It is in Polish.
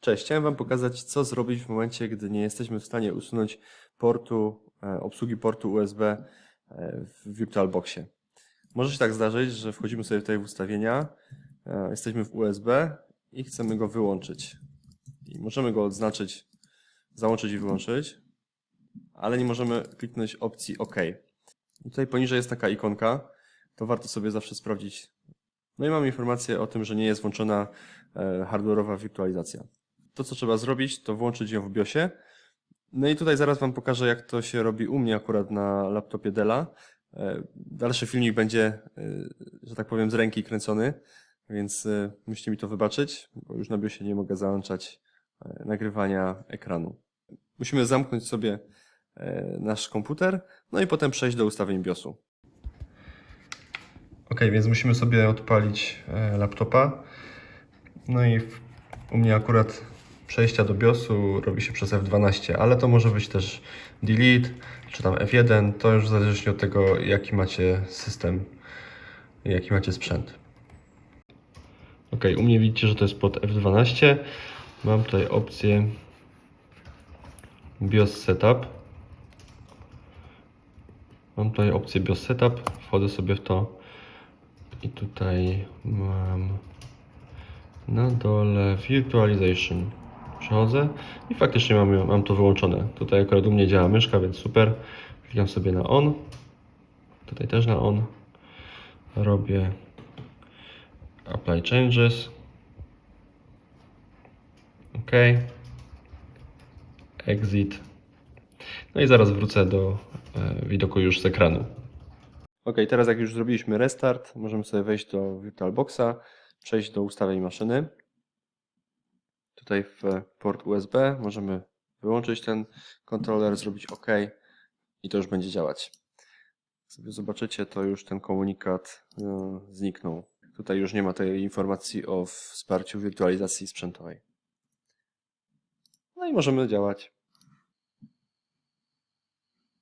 Cześć, chciałem Wam pokazać, co zrobić w momencie, gdy nie jesteśmy w stanie usunąć portu, e, obsługi portu USB e, w VirtualBoxie. Może się tak zdarzyć, że wchodzimy sobie tutaj w ustawienia, e, jesteśmy w USB i chcemy go wyłączyć. I możemy go odznaczyć, załączyć i wyłączyć, ale nie możemy kliknąć opcji OK. I tutaj poniżej jest taka ikonka, to warto sobie zawsze sprawdzić. No i mam informację o tym, że nie jest włączona hardware'owa wirtualizacja. To, co trzeba zrobić, to włączyć ją w BIOSie. No i tutaj zaraz Wam pokażę, jak to się robi u mnie akurat na laptopie Della. E, Dalszy filmik będzie, e, że tak powiem, z ręki kręcony, więc e, musicie mi to wybaczyć, bo już na BIOSie nie mogę załączać nagrywania ekranu. Musimy zamknąć sobie nasz komputer, no i potem przejść do ustawień BIOSu. Ok, więc musimy sobie odpalić laptopa. No i u mnie akurat przejścia do BIOSu robi się przez F12, ale to może być też delete czy tam F1, to już zależnie od tego jaki macie system, jaki macie sprzęt. Ok, u mnie widzicie, że to jest pod F12. Mam tutaj opcję BIOS Setup. Mam tutaj opcję BIOS Setup, wchodzę sobie w to i tutaj mam na dole Virtualization. Przechodzę i faktycznie mam, mam to wyłączone. Tutaj akurat u mnie działa myszka, więc super. Klikam sobie na on. Tutaj też na on. Robię Apply Changes. OK. Exit. No i zaraz wrócę do e, widoku już z ekranu. Ok, teraz jak już zrobiliśmy restart, możemy sobie wejść do VirtualBoxa, przejść do ustawień maszyny. Tutaj w port USB możemy wyłączyć ten kontroler, zrobić OK i to już będzie działać. Jak sobie zobaczycie, to już ten komunikat e, zniknął. Tutaj już nie ma tej informacji o wsparciu wirtualizacji sprzętowej. No i możemy działać.